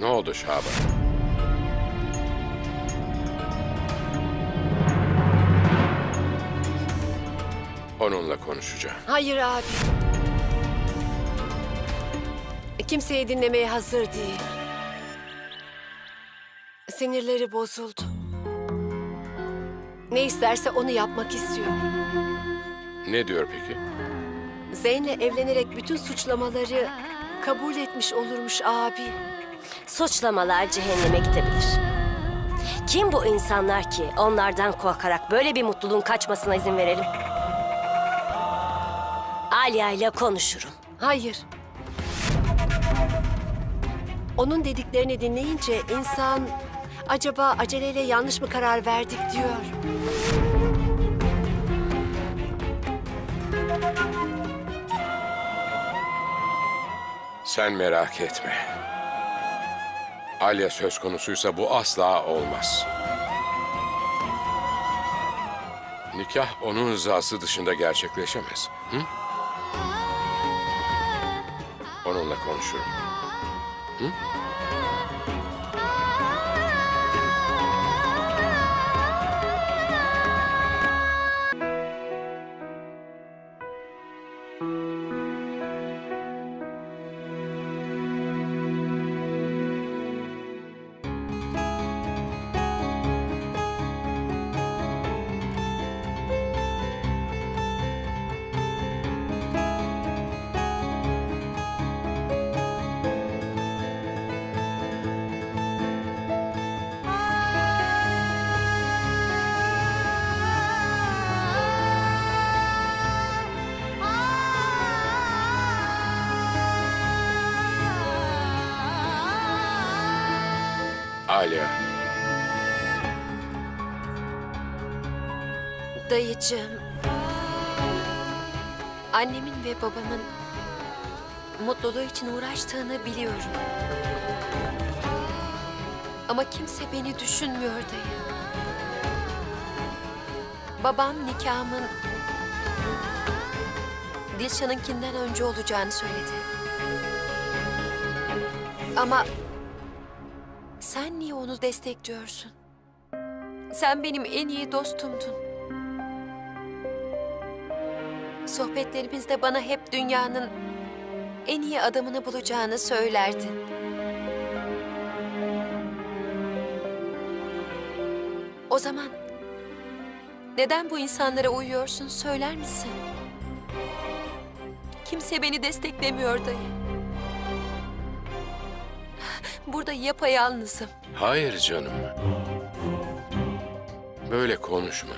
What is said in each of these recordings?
Ne oldu Şaban? Onunla konuşacağım. Hayır abi. Kimseyi dinlemeye hazır değil. Sinirleri bozuldu. Ne isterse onu yapmak istiyor. Ne diyor peki? Zeyn'le evlenerek bütün suçlamaları kabul etmiş olurmuş abi. Suçlamalar cehenneme gidebilir. Kim bu insanlar ki onlardan korkarak böyle bir mutluluğun kaçmasına izin verelim? Alya ile konuşurum. Hayır. Onun dediklerini dinleyince insan acaba aceleyle yanlış mı karar verdik diyor. Sen merak etme. Alya söz konusuysa bu asla olmaz. Nikah onun rızası dışında gerçekleşemez. Hı? Onunla konuşurum. Alya, Dayıcığım. Annemin ve babamın mutluluğu için uğraştığını biliyorum. Ama kimse beni düşünmüyor dayı. Babam nikahımın Dilşan'ınkinden önce olacağını söyledi. Ama sen niye onu destekliyorsun? Sen benim en iyi dostumdun. Sohbetlerimizde bana hep dünyanın en iyi adamını bulacağını söylerdin. O zaman neden bu insanlara uyuyorsun söyler misin? Kimse beni desteklemiyor dayı. Burada yapayalnızım. hayır canım. Böyle konuşma.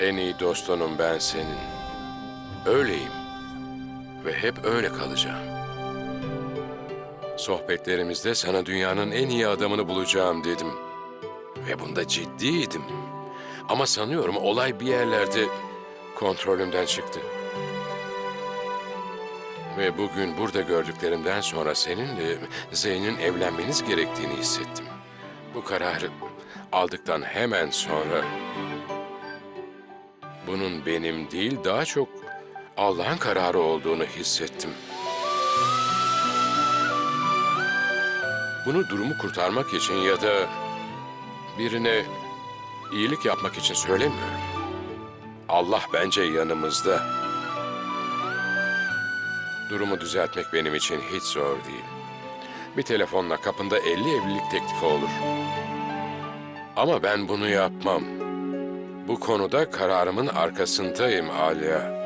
En iyi dostunum ben senin. Öyleyim. Ve hep öyle kalacağım. Sohbetlerimizde sana dünyanın en iyi adamını bulacağım dedim. Ve bunda ciddiydim. Ama sanıyorum olay bir yerlerde kontrolümden çıktı. Ve bugün burada gördüklerimden sonra seninle Zeyn'in evlenmeniz gerektiğini hissettim. Bu kararı aldıktan hemen sonra bunun benim değil daha çok Allah'ın kararı olduğunu hissettim. Bunu durumu kurtarmak için ya da birine iyilik yapmak için söylemiyorum. Allah bence yanımızda. Durumu düzeltmek benim için hiç zor değil. Bir telefonla kapında 50 evlilik teklifi olur. Ama ben bunu yapmam. Bu konuda kararımın arkasındayım Alya.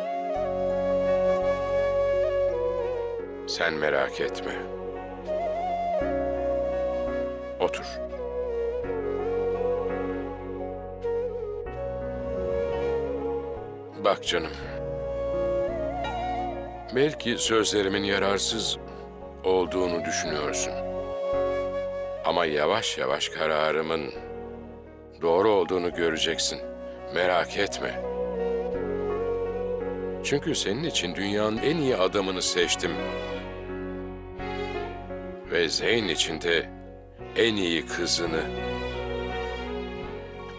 Sen merak etme. Otur. Bak canım. Belki sözlerimin yararsız olduğunu düşünüyorsun. Ama yavaş yavaş kararımın doğru olduğunu göreceksin. Merak etme. Çünkü senin için dünyanın en iyi adamını seçtim. Ve Zeyn için de en iyi kızını.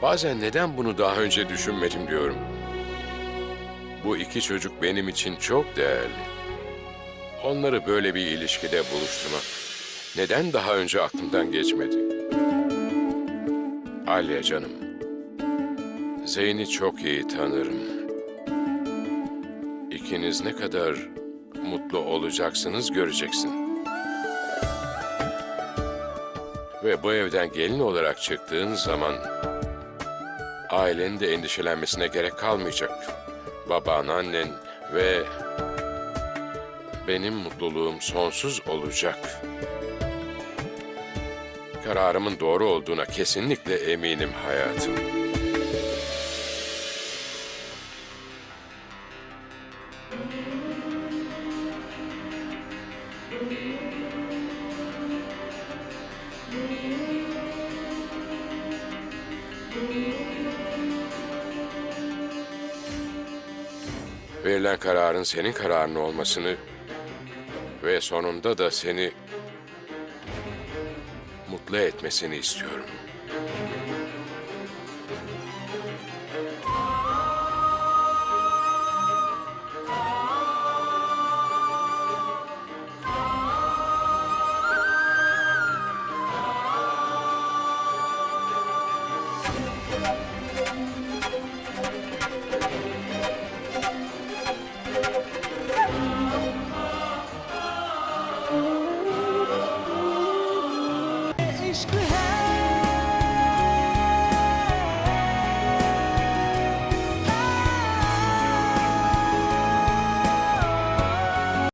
Bazen neden bunu daha önce düşünmedim diyorum. Bu iki çocuk benim için çok değerli. Onları böyle bir ilişkide buluşturmak neden daha önce aklımdan geçmedi? Alya canım, Zeyn'i çok iyi tanırım. İkiniz ne kadar mutlu olacaksınız göreceksin. Ve bu evden gelin olarak çıktığın zaman ailenin de endişelenmesine gerek kalmayacak. Baban, annen ve benim mutluluğum sonsuz olacak. Kararımın doğru olduğuna kesinlikle eminim hayatım. Verilen kararın senin kararın olmasını ve sonunda da seni mutlu etmesini istiyorum.